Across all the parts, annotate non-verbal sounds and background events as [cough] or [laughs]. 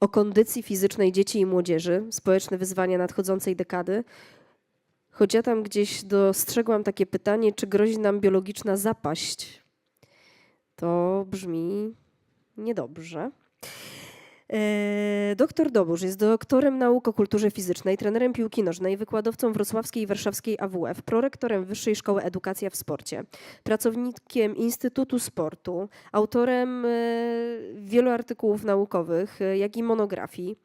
O kondycji fizycznej dzieci i młodzieży, społeczne wyzwania nadchodzącej dekady. Choć ja tam gdzieś dostrzegłam takie pytanie, czy grozi nam biologiczna zapaść. To brzmi niedobrze. E, Doktor Dobór jest doktorem nauk o kulturze fizycznej, trenerem piłki nożnej, wykładowcą wrocławskiej i warszawskiej AWF, prorektorem Wyższej Szkoły Edukacja w Sporcie, pracownikiem Instytutu Sportu, autorem e, wielu artykułów naukowych, e, jak i monografii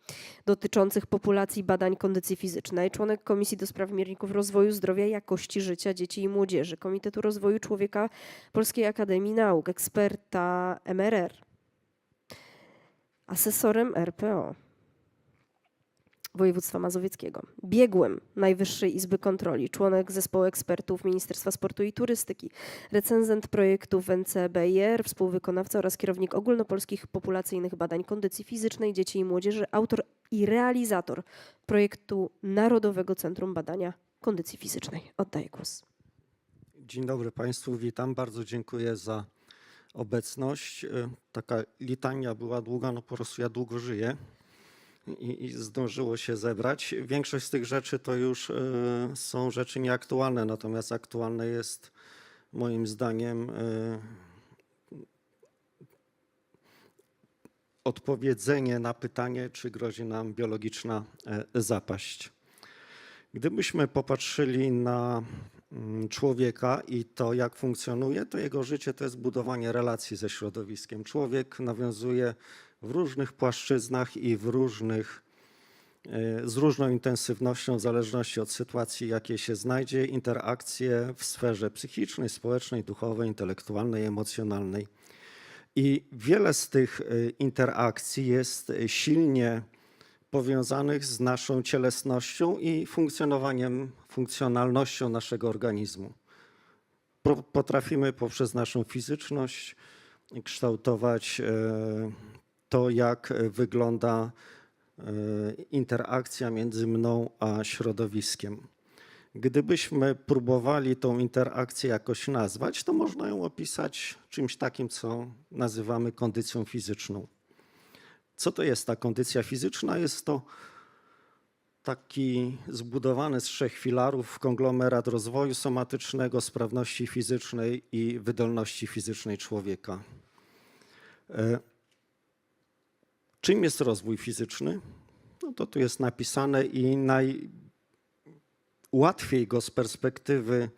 dotyczących populacji badań kondycji fizycznej, członek Komisji do Spraw Mierników Rozwoju Zdrowia i Jakości Życia Dzieci i Młodzieży, Komitetu Rozwoju Człowieka Polskiej Akademii Nauk, eksperta MRR asesorem RPO województwa mazowieckiego, biegłym Najwyższej Izby Kontroli, członek zespołu ekspertów Ministerstwa Sportu i Turystyki, recenzent projektów NCBR, współwykonawca oraz kierownik ogólnopolskich populacyjnych badań kondycji fizycznej dzieci i młodzieży, autor i realizator projektu Narodowego Centrum Badania Kondycji Fizycznej. Oddaję głos. Dzień dobry Państwu, witam. Bardzo dziękuję za obecność. E, Taka litania była długa, no po prostu ja długo żyję i, i zdążyło się zebrać. Większość z tych rzeczy to już e, są rzeczy nieaktualne, natomiast aktualne jest moim zdaniem e, odpowiedzenie na pytanie, czy grozi nam biologiczna zapaść. Gdybyśmy popatrzyli na człowieka i to, jak funkcjonuje, to jego życie to jest budowanie relacji ze środowiskiem. Człowiek nawiązuje w różnych płaszczyznach i w różnych, e, z różną intensywnością, w zależności od sytuacji, jakie się znajdzie, interakcje w sferze psychicznej, społecznej, duchowej, intelektualnej, emocjonalnej. I wiele z tych e, interakcji jest e, silnie powiązanych z naszą cielesnością i funkcjonowaniem, funkcjonalnością naszego organizmu. Po- Potrafimy poprzez naszą fizyczność kształtować e, to, jak wygląda e, interakcja między mną a środowiskiem. Gdybyśmy próbowali tą interakcję jakoś nazwać, to można ją opisać czymś takim, co nazywamy kondycją fizyczną. Co to jest ta kondycja fizyczna? Jest to taki zbudowany z trzech filarów konglomerat rozwoju somatycznego, sprawności fizycznej i wydolności fizycznej człowieka. E, Czym jest rozwój fizyczny? No to tu jest napisane i najłatwiej go z perspektywy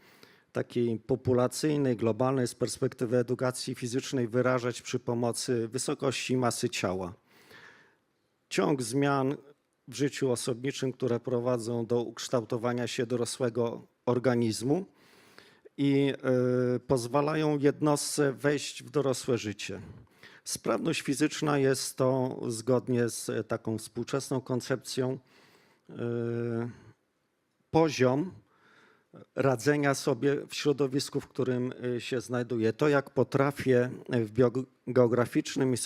takiej populacyjnej, globalnej, z perspektywy edukacji fizycznej wyrażać przy pomocy wysokości masy ciała ciąg zmian w życiu osobniczym, które prowadzą do ukształtowania się dorosłego organizmu i y, pozwalają jednostce wejść w dorosłe życie. Sprawność fizyczna jest to zgodnie z taką współczesną koncepcją y, poziom radzenia sobie w środowisku, w którym y, się znajduję. To, jak potrafię w geograficznym i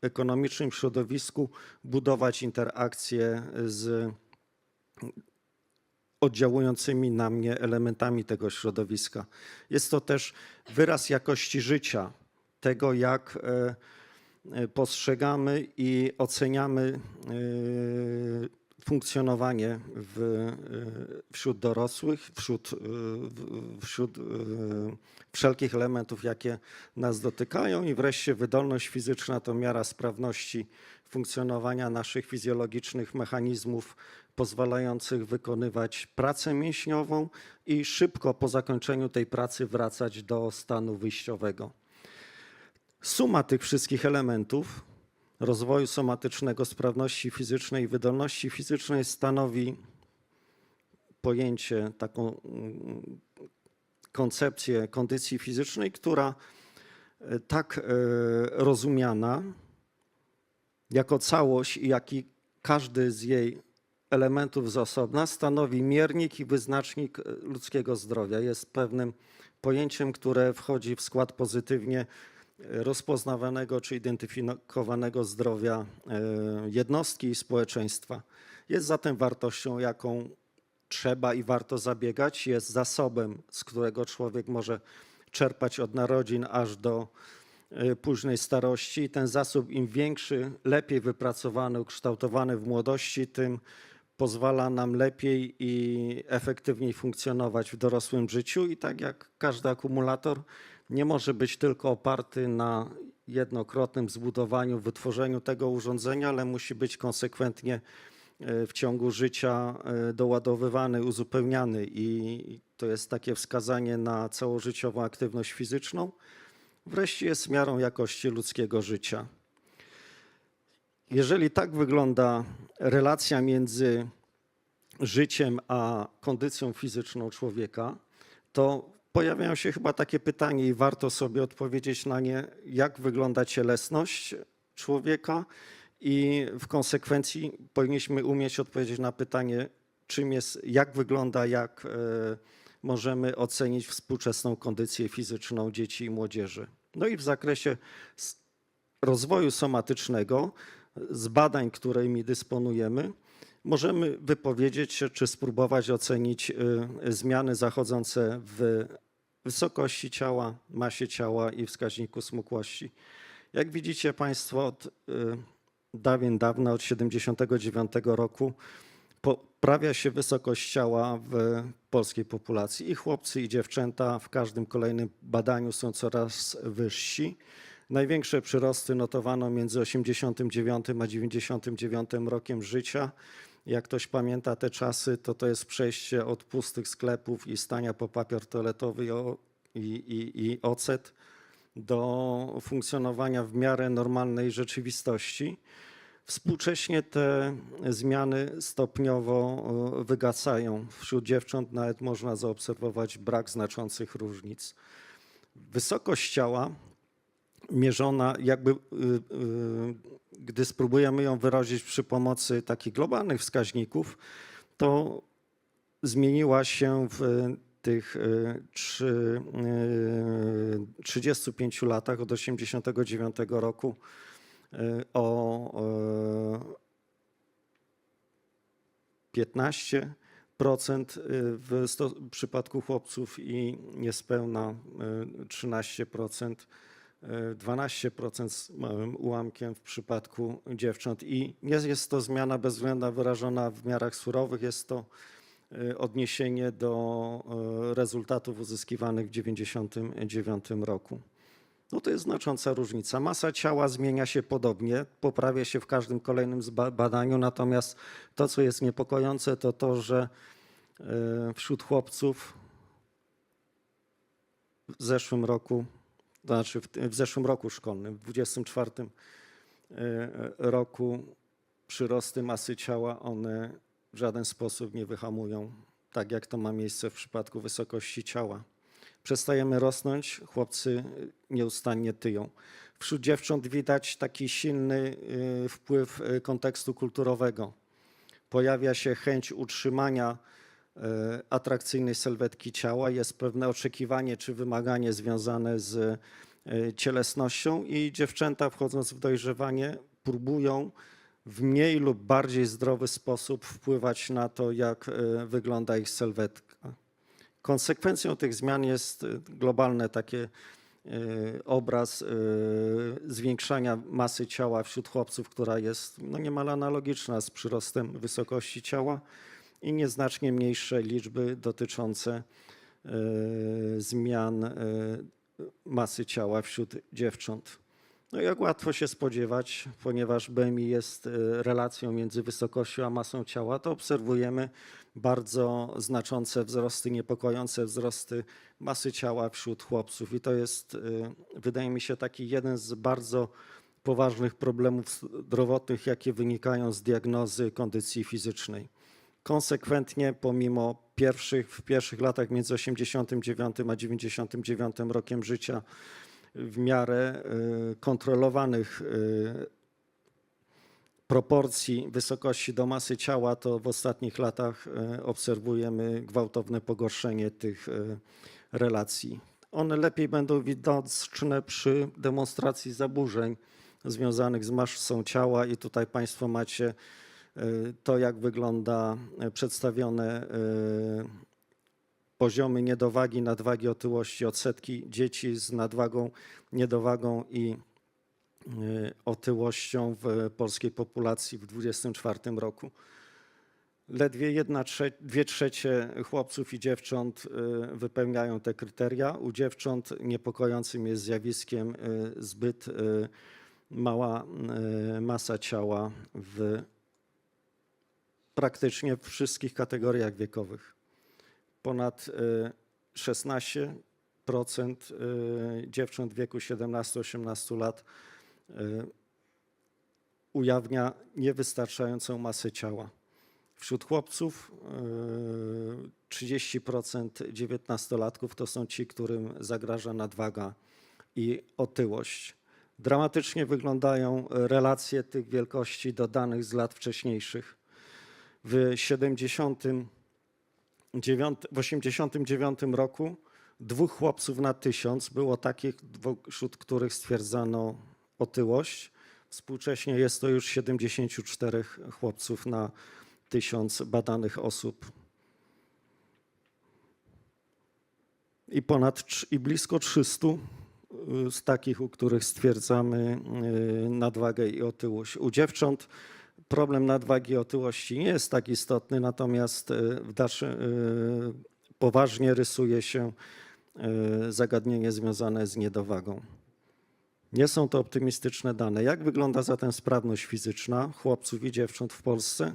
socjoekonomicznym środowisku budować interakcje z oddziałującymi na mnie elementami tego środowiska. Jest to też wyraz jakości życia, tego jak e, e, postrzegamy i oceniamy e, funkcjonowanie w, e, wśród dorosłych, wśród, w- wśród e, wszelkich elementów, jakie nas dotykają i wreszcie wydolność fizyczna to miara sprawności funkcjonowania naszych fizjologicznych mechanizmów pozwalających wykonywać pracę mięśniową i szybko po zakończeniu tej pracy wracać do stanu wyjściowego. Suma tych wszystkich elementów rozwoju somatycznego, sprawności fizycznej i wydolności fizycznej stanowi pojęcie, taką mm, koncepcję kondycji fizycznej, która e, tak e, rozumiana jako całość i jak i każdy z jej elementów z osobna stanowi miernik i wyznacznik e, ludzkiego zdrowia. Jest pewnym pojęciem, które wchodzi w skład pozytywnie rozpoznawanego czy identyfikowanego zdrowia e, jednostki i społeczeństwa. Jest zatem wartością, jaką trzeba i warto zabiegać, jest zasobem, z którego człowiek może czerpać od narodzin aż do e, późnej starości. Ten zasób im większy, lepiej wypracowany, ukształtowany w młodości, tym pozwala nam lepiej i efektywniej funkcjonować w dorosłym życiu. I tak jak każdy akumulator, nie może być tylko oparty na jednokrotnym zbudowaniu, wytworzeniu tego urządzenia, ale musi być konsekwentnie e, w ciągu życia e, doładowywany, uzupełniany i to jest takie wskazanie na całożyciową aktywność fizyczną. Wreszcie jest miarą jakości ludzkiego życia. Jeżeli tak wygląda relacja między życiem a kondycją fizyczną człowieka, to pojawiają się chyba takie pytania i warto sobie odpowiedzieć na nie, jak wygląda cielesność człowieka i w konsekwencji powinniśmy umieć odpowiedzieć na pytanie, czym jest, jak wygląda, jak e, możemy ocenić współczesną kondycję fizyczną dzieci i młodzieży. No i w zakresie rozwoju somatycznego, z badań, którymi dysponujemy, możemy wypowiedzieć się, czy spróbować ocenić y, zmiany zachodzące w wysokości ciała, masie ciała i wskaźniku smukłości. Jak widzicie Państwo, od y, dawien dawna, od 79 roku, poprawia się wysokość ciała w polskiej populacji. I chłopcy, i dziewczęta w każdym kolejnym badaniu są coraz wyżsi. Największe przyrosty notowano między 89 a 99 rokiem życia. Jak ktoś pamięta te czasy, to to jest przejście od pustych sklepów i stania po papier toaletowy i, i, i ocet do funkcjonowania w miarę normalnej rzeczywistości. Współcześnie te zmiany stopniowo e, wygasają. Wśród dziewcząt nawet można zaobserwować brak znaczących różnic. Wysokość ciała mierzona jakby, y, y, gdy spróbujemy ją wyrazić przy pomocy takich globalnych wskaźników, to zmieniła się w tych y, y, 35 latach od 89 roku o y, 15% w przypadku chłopców i niespełna y, 13%. Y, 12% z małym ułamkiem w przypadku dziewcząt. I nie jest to zmiana bezwzględna wyrażona w miarach surowych, jest to y, odniesienie do y, rezultatów uzyskiwanych w 1999 roku. No to jest znacząca różnica. Masa ciała zmienia się podobnie, poprawia się w każdym kolejnym badaniu, natomiast to, co jest niepokojące, to to, że y, wśród chłopców w zeszłym roku, to znaczy w, w zeszłym roku szkolnym, w 24 y, roku przyrosty masy ciała, one w żaden sposób nie wyhamują, tak jak to ma miejsce w przypadku wysokości ciała. Przestajemy rosnąć, chłopcy nieustannie tyją. Wśród dziewcząt widać taki silny wpływ kontekstu kulturowego. Pojawia się chęć utrzymania atrakcyjnej sylwetki ciała, jest pewne oczekiwanie czy wymaganie związane z y, cielesnością i dziewczęta wchodząc w dojrzewanie próbują w mniej lub bardziej zdrowy sposób wpływać na to, jak y, wygląda ich sylwetka. Konsekwencją tych zmian jest y, globalny taki y, obraz zwiększania masy ciała wśród chłopców, która jest no niemal analogiczna z przyrostem wysokości ciała i nieznacznie mniejsze liczby dotyczące y, zmian y, masy ciała wśród dziewcząt. No jak łatwo się spodziewać, ponieważ BMI jest y, relacją między wysokością a masą ciała, to obserwujemy bardzo znaczące wzrosty, niepokojące wzrosty masy ciała wśród chłopców. I to jest, wydaje mi się, taki jeden z bardzo poważnych problemów zdrowotnych, jakie wynikają z diagnozy kondycji fizycznej. Konsekwentnie, pomimo pierwszych, w pierwszych latach między 89 a 99 rokiem życia, w miarę y, kontrolowanych y, proporcji wysokości do masy ciała, to w ostatnich latach y, obserwujemy gwałtowne pogorszenie tych relacji. One lepiej będą widoczne przy demonstracji zaburzeń związanych z masą ciała i tutaj Państwo macie to, jak wygląda y, przedstawione y, poziomy niedowagi, nadwagi, otyłości, odsetki dzieci z nadwagą, niedowagą i otyłością w polskiej populacji w 2024 roku. Ledwie jedna trze- dwie trzecie chłopców i dziewcząt wypełniają te kryteria. U dziewcząt niepokojącym jest zjawiskiem zbyt mała masa ciała w praktycznie wszystkich kategoriach wiekowych. Ponad y, 16% y, dziewcząt w wieku 17-18 lat y, ujawnia niewystarczającą masę ciała. Wśród chłopców y, 30% 19-latków to są ci, którym zagraża nadwaga i otyłość. Dramatycznie wyglądają relacje tych wielkości do danych z lat wcześniejszych. W 79, w 89 roku dwóch chłopców na tysiąc było takich, wśród których stwierdzano otyłość. Współcześnie jest to już 74 chłopców na tysiąc badanych osób. I ponad i blisko 300 y, z takich, u których stwierdzamy y, nadwagę i otyłość. U dziewcząt problem nadwagi i otyłości nie jest tak istotny, natomiast y, w dalszym, y, poważnie rysuje się y, zagadnienie związane z niedowagą. Nie są to optymistyczne dane. Jak wygląda zatem sprawność fizyczna chłopców i dziewcząt w Polsce?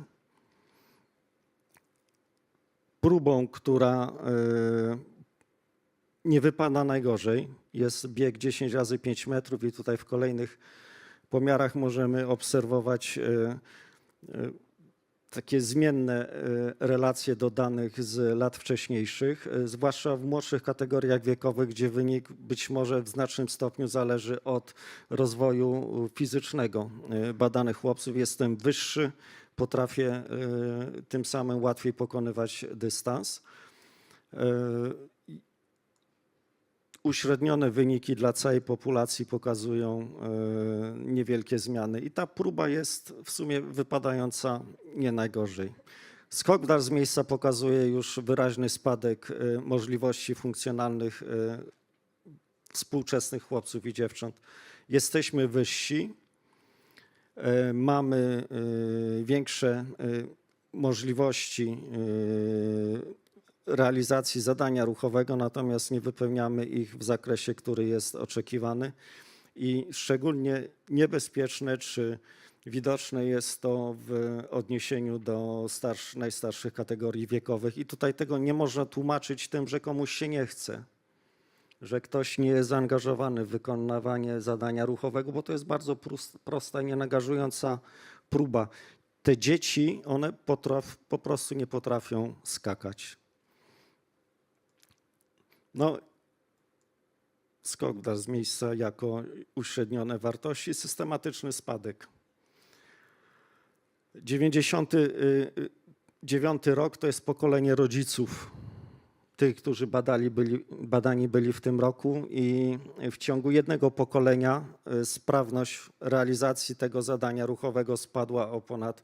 Próbą, która nie wypada najgorzej, jest bieg 10 razy 5 metrów i tutaj w kolejnych pomiarach możemy obserwować takie zmienne y, relacje do danych z lat wcześniejszych, y, zwłaszcza w młodszych kategoriach wiekowych, gdzie wynik być może w znacznym stopniu zależy od rozwoju fizycznego badanych chłopców. Jestem wyższy, potrafię tym samym łatwiej pokonywać dystans. Uśrednione wyniki dla całej populacji pokazują e, niewielkie zmiany i ta próba jest w sumie wypadająca nie najgorzej. Skok w dal z miejsca pokazuje już wyraźny spadek e, możliwości funkcjonalnych e, współczesnych chłopców i dziewcząt. Jesteśmy wyżsi, e, mamy większe możliwości realizacji zadania ruchowego, natomiast nie wypełniamy ich w zakresie, który jest oczekiwany. I szczególnie niebezpieczne czy widoczne jest to w odniesieniu do starsz, najstarszych kategorii wiekowych. I tutaj tego nie można tłumaczyć tym, że komuś się nie chce, że ktoś nie jest zaangażowany w wykonywanie zadania ruchowego, bo to jest bardzo prosta nieangażująca próba. Te dzieci, one potraf, po prostu nie potrafią skakać. No, skok z miejsca jako uśrednione wartości, systematyczny spadek. 99 rok to jest pokolenie rodziców, tych, którzy badali byli, badani byli w tym roku i w ciągu jednego pokolenia y, sprawność realizacji tego zadania ruchowego spadła o ponad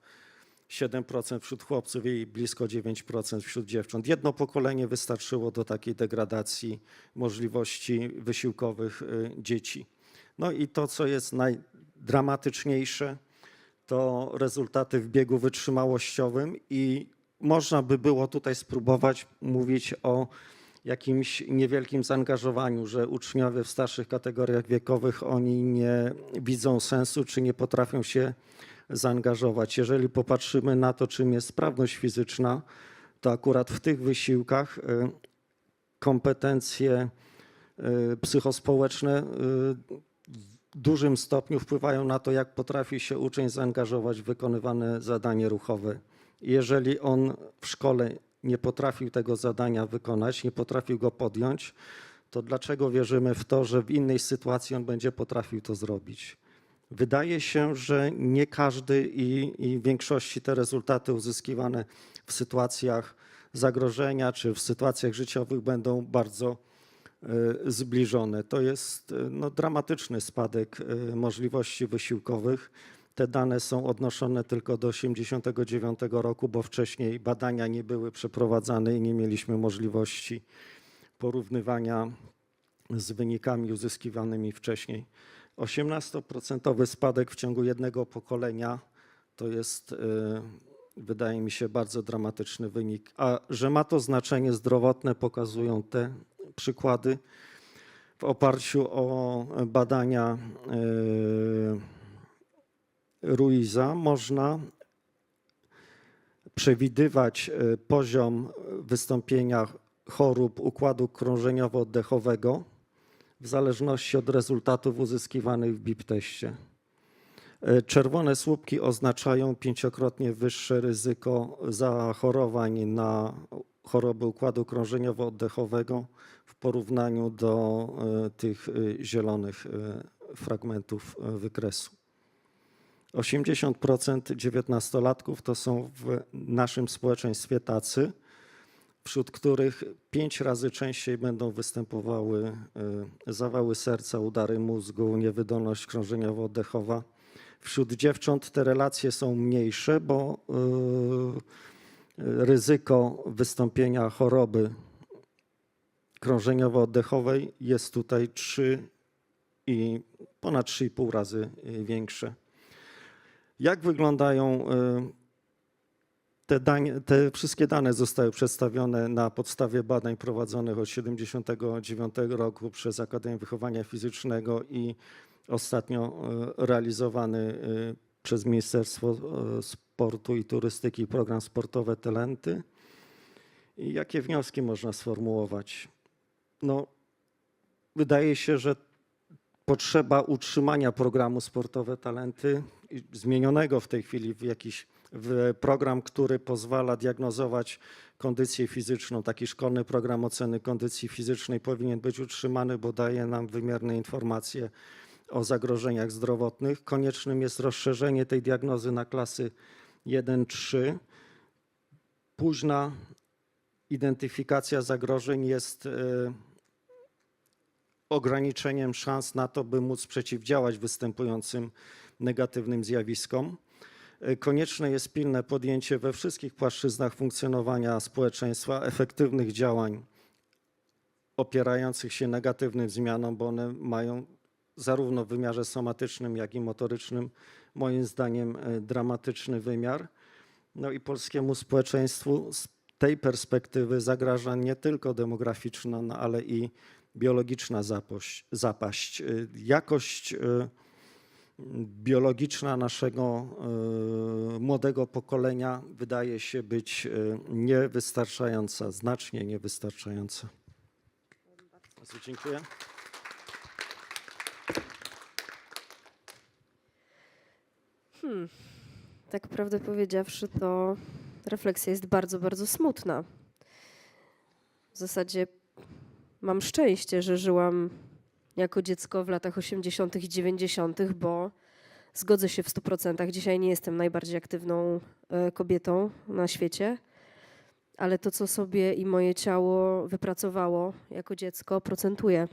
7% wśród chłopców i blisko 9% wśród dziewcząt. Jedno pokolenie wystarczyło do takiej degradacji możliwości wysiłkowych y, dzieci. No i to, co jest najdramatyczniejsze, to rezultaty w biegu wytrzymałościowym i można by było tutaj spróbować mówić o jakimś niewielkim zaangażowaniu, że uczniowie w starszych kategoriach wiekowych oni nie widzą sensu, czy nie potrafią się zaangażować. Jeżeli popatrzymy na to, czym jest sprawność fizyczna, to akurat w tych wysiłkach y, kompetencje y, psychospołeczne y, w dużym stopniu wpływają na to, jak potrafi się uczeń zaangażować w wykonywane zadanie ruchowe. Jeżeli on w szkole nie potrafił tego zadania wykonać, nie potrafił go podjąć, to dlaczego wierzymy w to, że w innej sytuacji on będzie potrafił to zrobić? Wydaje się, że nie każdy i, i w większości te rezultaty uzyskiwane w sytuacjach zagrożenia czy w sytuacjach życiowych będą bardzo e, zbliżone. To jest e, no, dramatyczny spadek e, możliwości wysiłkowych Te dane są odnoszone tylko do 1989 roku, bo wcześniej badania nie były przeprowadzane i nie mieliśmy możliwości porównywania z wynikami uzyskiwanymi wcześniej. 18% spadek w ciągu jednego pokolenia to jest, y, wydaje mi się, bardzo dramatyczny wynik. A że ma to znaczenie zdrowotne, pokazują te przykłady. W oparciu o badania y, Ruiza można przewidywać y, poziom wystąpienia chorób układu krążeniowo-oddechowego w zależności od rezultatów uzyskiwanych w BIP teście. E, Czerwone słupki oznaczają pięciokrotnie wyższe ryzyko zachorowań na choroby układu krążeniowo-oddechowego w porównaniu do e, tych e, zielonych fragmentów wykresu. 80% dziewiętnastolatków to są w naszym społeczeństwie tacy, wśród których pięć razy częściej będą występowały y, zawały serca, udary mózgu, niewydolność krążeniowo-oddechowa. Wśród dziewcząt te relacje są mniejsze, bo y, y, ryzyko wystąpienia choroby krążeniowo-oddechowej jest tutaj 3 i ponad 3,5 razy większe. Jak wyglądają te, te wszystkie dane zostały przedstawione na podstawie badań prowadzonych od 1979 roku przez Akademię Wychowania Fizycznego i ostatnio e, realizowany e, przez Ministerstwo e, Sportu i Turystyki program sportowe Talenty. I jakie wnioski można sformułować? No, wydaje się, że potrzeba utrzymania programu Sportowe Talenty, zmienionego w tej chwili w jakiś program, który pozwala diagnozować kondycję fizyczną. Taki szkolny program oceny kondycji fizycznej powinien być utrzymany, bo daje nam wymierne informacje o zagrożeniach zdrowotnych. Koniecznym jest rozszerzenie tej diagnozy na klasy 1-3. Późna identyfikacja zagrożeń jest e, ograniczeniem szans na to, by móc przeciwdziałać występującym negatywnym zjawiskom. E, Konieczne jest pilne podjęcie we wszystkich płaszczyznach funkcjonowania społeczeństwa efektywnych działań opierających się negatywnym zmianom, bo one mają zarówno w wymiarze somatycznym, jak i motorycznym, moim zdaniem, e, dramatyczny wymiar. No i polskiemu społeczeństwu z tej perspektywy zagraża nie tylko demograficzna, no, ale i biologiczna zapaść. zapaść. Y, Jakość y, biologiczna naszego y, młodego pokolenia wydaje się być y, niewystarczająca, znacznie niewystarczająca. Bardzo dziękuję. Tak prawdę powiedziawszy, to refleksja jest bardzo, bardzo smutna. W zasadzie mam szczęście, że żyłam jako dziecko w latach 80. i 90., bo zgodzę się w 100%. Dzisiaj nie jestem najbardziej aktywną e, kobietą na świecie, ale to, co sobie i moje ciało wypracowało jako dziecko, procentuje.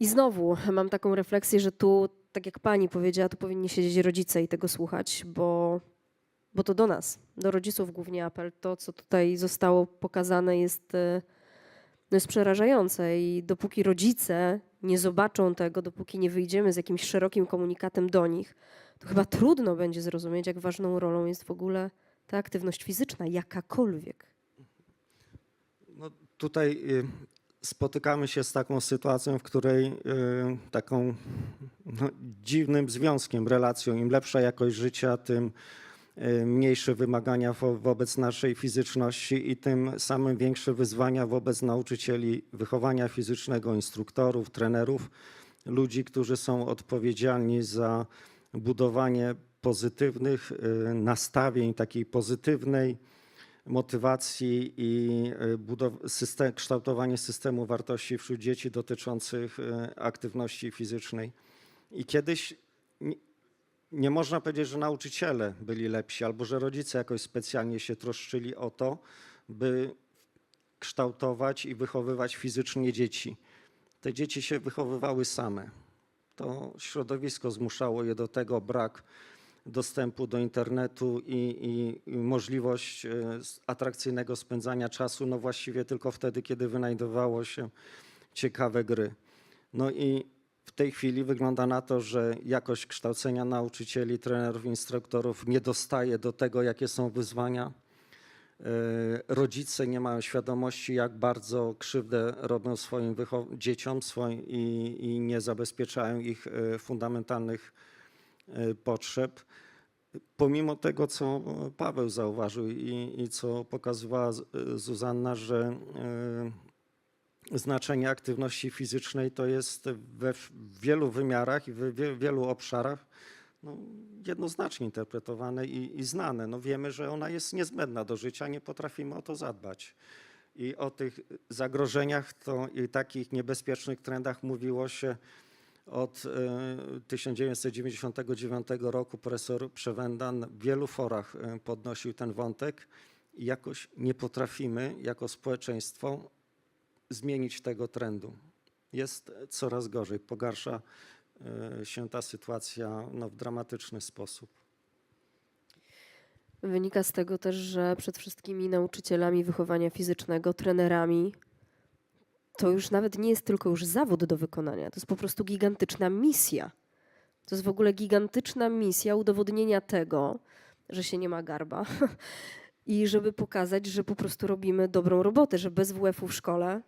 I znowu mam taką refleksję, że tu, tak jak pani powiedziała, tu powinni siedzieć rodzice i tego słuchać, bo, bo to do nas, do rodziców głównie apel. To, co tutaj zostało pokazane, jest, e, no jest przerażające i dopóki rodzice nie zobaczą tego, dopóki nie wyjdziemy z jakimś szerokim komunikatem do nich, to chyba trudno będzie zrozumieć, jak ważną rolą jest w ogóle ta aktywność fizyczna, jakakolwiek. No, tutaj y, spotykamy się z taką sytuacją, w której y, taką no, dziwnym związkiem, relacją, im lepsza jakość życia, tym mniejsze wymagania wo, wobec naszej fizyczności i tym samym większe wyzwania wobec nauczycieli wychowania fizycznego, instruktorów, trenerów, ludzi, którzy są odpowiedzialni za budowanie pozytywnych y, nastawień, takiej pozytywnej motywacji i y, system, kształtowanie systemu wartości wśród dzieci dotyczących y, aktywności fizycznej. I kiedyś nie, można powiedzieć, że nauczyciele byli lepsi, albo że rodzice jakoś specjalnie się troszczyli o to, by kształtować i wychowywać fizycznie dzieci. Te dzieci się wychowywały same. To środowisko zmuszało je do tego, brak dostępu do internetu i, i, i możliwość e, atrakcyjnego spędzania czasu, no właściwie tylko wtedy, kiedy wynajdowało się ciekawe gry. No i tej chwili wygląda na to, że jakość kształcenia nauczycieli, trenerów, instruktorów nie dostaje do tego, jakie są wyzwania. E, Rodzice nie mają świadomości, jak bardzo krzywdę robią swoim dzieciom swoim i, i nie zabezpieczają ich e, fundamentalnych e, potrzeb. Pomimo tego, co Paweł zauważył i, i co pokazywała Zuzanna, że znaczenie aktywności fizycznej to jest we wielu wymiarach i w wie- wielu obszarach no, jednoznacznie interpretowane i, i znane. No, wiemy, że ona jest niezbędna do życia, nie potrafimy o to zadbać. I o tych zagrożeniach to, i takich niebezpiecznych trendach mówiło się od e, 1999 roku. Profesor Przewenda w wielu forach e, podnosił ten wątek i jakoś nie potrafimy jako społeczeństwo zmienić tego trendu. Jest coraz gorzej, pogarsza e, się ta sytuacja no, w dramatyczny sposób. Wynika z tego też, że przed wszystkimi nauczycielami wychowania fizycznego, trenerami, to już nawet nie jest tylko już zawód do wykonania, to jest po prostu gigantyczna misja. To jest w ogóle gigantyczna misja udowodnienia tego, że się nie ma garba [laughs] i żeby pokazać, że po prostu robimy dobrą robotę, że bez WF-u w szkole,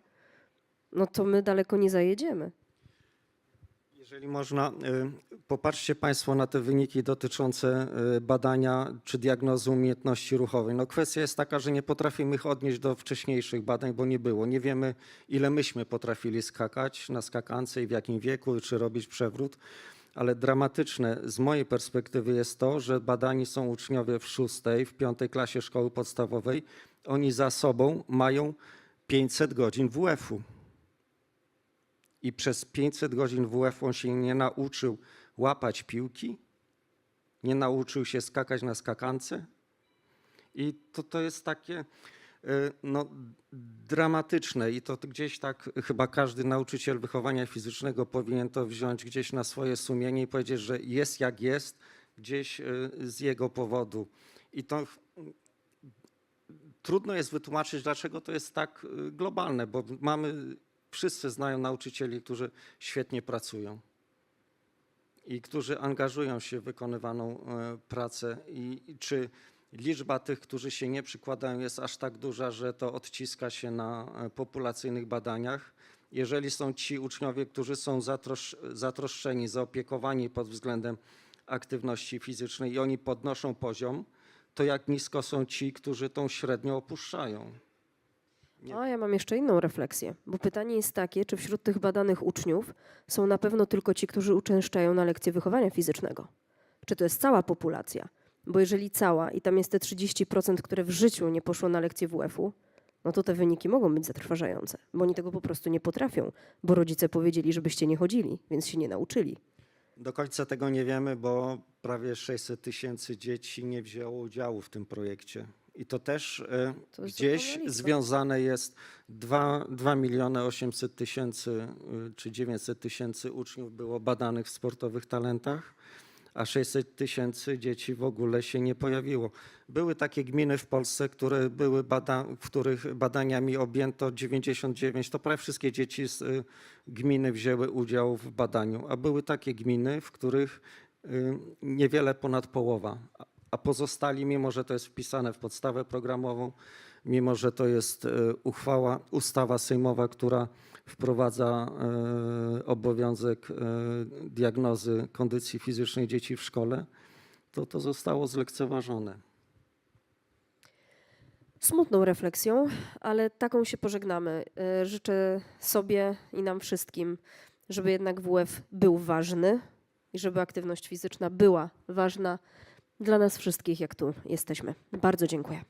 no to my daleko nie zajedziemy. Jeżeli można, y, popatrzcie Państwo na te wyniki dotyczące y, badania czy diagnozy umiejętności ruchowej. No kwestia jest taka, że nie potrafimy ich odnieść do wcześniejszych badań, bo nie było. Nie wiemy, ile myśmy potrafili skakać na skakance i w jakim wieku, czy robić przewrót. Ale dramatyczne z mojej perspektywy jest to, że badani są uczniowie w szóstej, w piątej klasie szkoły podstawowej. Oni za sobą mają 500 godzin WF-u i przez 500 godzin WF on się nie nauczył łapać piłki, nie nauczył się skakać na skakance. I to, to jest takie y, no, dramatyczne i to gdzieś tak chyba każdy nauczyciel wychowania fizycznego powinien to wziąć gdzieś na swoje sumienie i powiedzieć, że jest jak jest, gdzieś y, z jego powodu. I to trudno jest wytłumaczyć, dlaczego to jest tak y, globalne, bo mamy, wszyscy znają nauczycieli, którzy świetnie pracują i którzy angażują się w wykonywaną e, pracę i czy liczba tych, którzy się nie przykładają jest aż tak duża, że to odciska się na e, populacyjnych badaniach. Jeżeli są ci uczniowie, którzy są zatrosz, zatroszczeni, zaopiekowani pod względem aktywności fizycznej i oni podnoszą poziom, to jak nisko są ci, którzy tą średnią opuszczają. Nie. A ja mam jeszcze inną refleksję, bo pytanie jest takie, czy wśród tych badanych uczniów są na pewno tylko ci, którzy uczęszczają na lekcje wychowania fizycznego? Czy to jest cała populacja? Bo jeżeli cała i tam jest te 30%, które w życiu nie poszło na lekcje WF-u, no to te wyniki mogą być zatrważające, bo oni tego po prostu nie potrafią, bo rodzice powiedzieli, żebyście nie chodzili, więc się nie nauczyli. Do końca tego nie wiemy, bo prawie 600 tysięcy dzieci nie wzięło udziału w tym projekcie. I to też e, To gdzieś związane jest 2, 2 miliony 800 tysięcy y, czy 900 tysięcy uczniów było badanych w sportowych talentach, a 600 tysięcy dzieci w ogóle się nie pojawiło. Były takie gminy w Polsce, które były bada w których badaniami objęto 99, to prawie wszystkie dzieci z y, gminy wzięły udział w badaniu, a były takie gminy, w których y, niewiele ponad połowa, a- pozostali, mimo że to jest wpisane w podstawę programową, mimo że to jest e, uchwała, ustawa sejmowa, która wprowadza e, obowiązek e, diagnozy kondycji fizycznej dzieci w szkole, to to zostało zlekceważone. Smutną refleksją, ale taką się pożegnamy. Życzę sobie i nam wszystkim, żeby jednak WF był ważny i żeby aktywność fizyczna była ważna dla nas wszystkich, jak tu jesteśmy. Bardzo dziękuję.